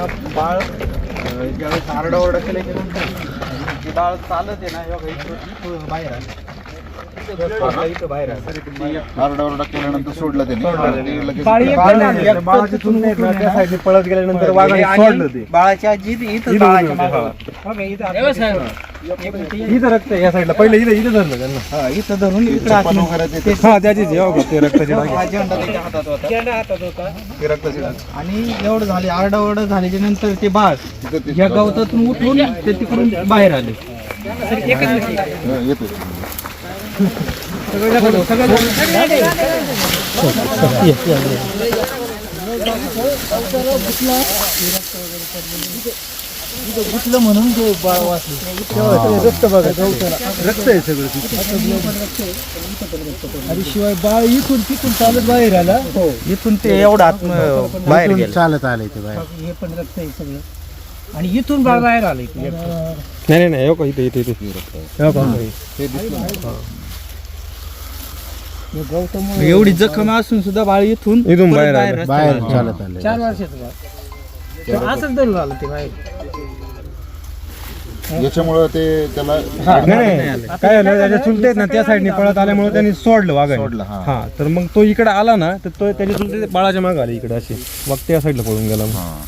ना बाळ ज्यावेळेस आरडाओरडा केल्याच्यानंतर बाळ चालत आहे ना हे बाहेर आलं इथं सोडलं, इथं बाहेर आलं आरडाओरडा केल्यानंतर सोडलं त्याने. पळत गेल्यानंतर वाघाने आणि सोडलं ते. बाळाची आजी इथं- इथं इथं बाळाच्या. हा. इथं रक्त या साईडला. पहिले इथं इथं धरलं त्यांना. हा, इथं धरून इकडं हा हो का, ते रक्ताचे हा हातात होता. आणि एवढं झाले आरडाओरडा झाल्याच्यानंतर ते बाळ या गवतातून उठून ते तिकडून बाहेर आले. हा, घुसलं म्हणून ते बाळ वाचले रक्त बघा रक्त आहे सगळं. आणि शिवाय बाळ इथून तिथून चालत बाहेर आला इथून ते एवढं आत बाहेर गेलं चालत आलंय ते बाहेर हे पण रक्त आहे सगळं आणि इथून बाळ बाहेर आलं नाही. नाही नाही हो इथे इथे इथे हो. एवढी जखम असून सुद्धा बाळ इथून इथून परत बाहेर आलं. रस्त्यावर आलं. चालत आलं. चार वर्षाचं बाळ. ते असंच धरून आलं ते बाहेर. याच्यामुळं ते त्याला नाही नाही काय झालं त्याच्या चुलते आहेत ना त्या साईडने पळत आल्यामुळे त्यांनी सोडलं वाघाने. सोडलं, हा. हा तर मग तो इकडे आला ना तर तो त्याच्या चुलते बाळाच्या मागे आले इकडे असे. मग त्या साईडला पळून गेला मग.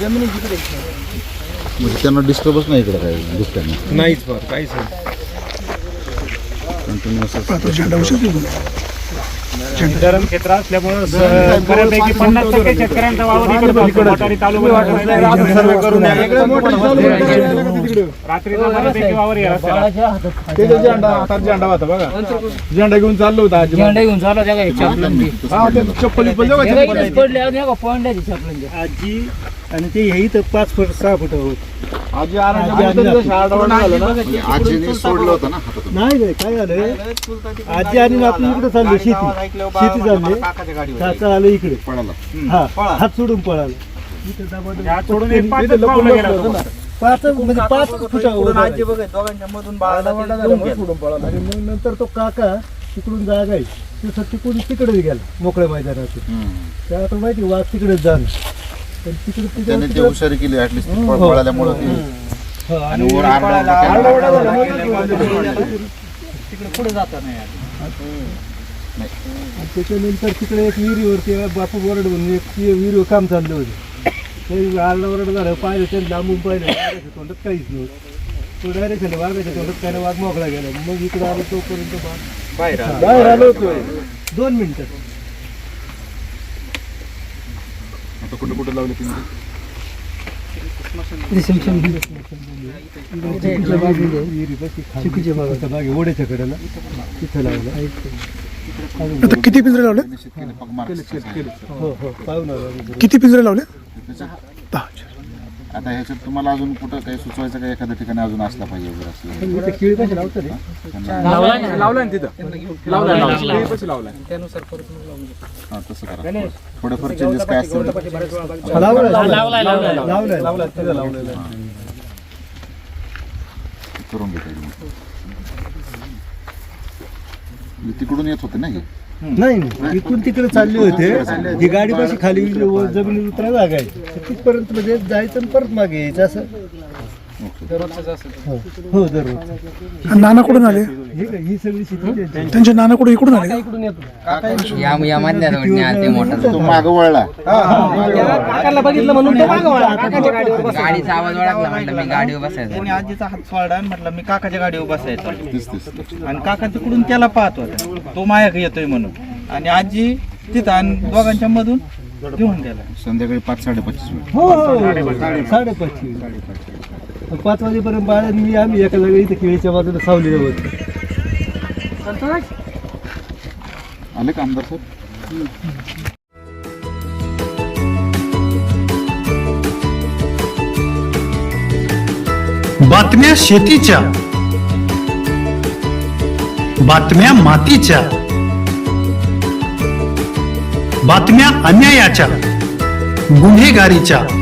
जमिनी जिकडे म्हणजे त्यांना डिस्टर्बच नाही इकडे काही दुसऱ्यांना. नाहीच बरं काहीच नाही. धरण क्षेत्र असल्यामुळे बऱ्यापैकी पन्नास टक्के शेतकऱ्यांचा वावर इकडे असतो. मोटारी चालू रात्रीचा बऱ्यापैकी वावर या रस्त्याला. झेंडा हातात झेंडा होता बघा. झेंडा घेऊन चाललो होता आजी झेंडा घेऊन झाला त्या हा ते चप्पल बिप्पल जेव्हा चप्पल पडले आणि पॉइंट चपलांची आजी आणि ते हे इथं पाच फूट सहा फूट होत. आजी आरडाओरडा आजीने सोडलं होतं ना हातातून. नाही काय झालं? आजी आणि आपण इकडे चाललो शेती. शेती चालली. काका आलं इकडे. पडाला हा हात सोडून पळाला. सोडून एक पाचच पावलं गेला तो. पाच म्हणजे पाच फुटावर आजी बघ दोघांच्या मधून बाळाला घेऊन गेला. आणि मग नंतर तो काका तिकडून जागा आहे तो तिकडून तिकडे गेला मोकळ्या मैदानातून. हम्म. त्या आता माहिती वाघ तिकडेच जाणं पण तिकडे त्याने ते तिकडे हुशारी केली ऍटलिस्ट पळाल्यामुळं ते आणि वर तिकडे पुढे जाता नाही त्याच्यानंतर तिकडे एक विहिरीवरती बापू बोरड म्हणून एक ती विहिरीवर काम चाललं होतं. ते आरडा ओरड झालं पाहिलं ते लांबून पाहिलं. तोंडात काहीच नव्हतं. तो डायरेक्ट झालं. वाघाच्या तोंडात काय वाघ मोकळा गेला. मग इकडे आलो तोपर्यंत बाघ बाहेर आलं. बाहेर आलो होतो. दोन मिनिटं. आता कुठे कुठे लावले तुम्ही? ओढ्याच्या कडेला. तिथं लावलं. किती पिंजरे लावले? हो हो. किती पिंजरे लावले? आता ह्याच्यात तुम्हाला अजून कुठं काही सुचवायचं का एखाद्या ठिकाणी अजून असला पाहिजे वगैरे असं पण इथे किळी कशी लावतं रे लावलाय ना तिथं लावलाय लावलाय कशी लावलाय त्यानुसार परत मग लावून घेतो. हा तसं करा थोडेफार चेंजेस काय असतील तर लावलाय लावलाय लावलाय लावलाय तिथं लावलेलं आहे. करून घेता येईल मग. म्हणजे तिकडून येत होते ना हे नाही इकडून तिकडे चालले होते. ही गाडी पाशी खाली व- जमिनीत उतरायला जागा आहे. तिथपर्यंत म्हणजे जायचं आणि परत मागे यायचं असं. हो हो दररोज नाना कुठून आले? ही ही सगळी शेती त्यांची. नाना कुठे इकडून आले का? या या मधल्या रोडने आते मोटर तो माग वळला. बघितलं म्हणून तो मागं वळला. काकाच्या गाडीवर बसला. गाडीचा आवाज ओळखला म्हटलं मी गाडीवर बसायचं. त्याने आजीचा हात सोडला म्हटलं मी काकाच्या गाडीवर बसायचं. आणि काका तिकडून त्याला पाहत होता? तो मायाक येतोय म्हणून. आणि आजी तिथं आणि दोघांच्या मधून घेऊन गेला. संध्याकाळी पाच साडेपाचशे मिनिट हो साडेपाचशे पाच वाजेपर्यंत बाळ आणि मी आम्ही एका जागी इथे केळीच्या बाजूला सावलीला होतो आले का आमदार साहेब? बातम्या शेतीच्या. बातम्या मातीच्या. बातम्या अन्यायाच्या. गुन्हेगारीच्या.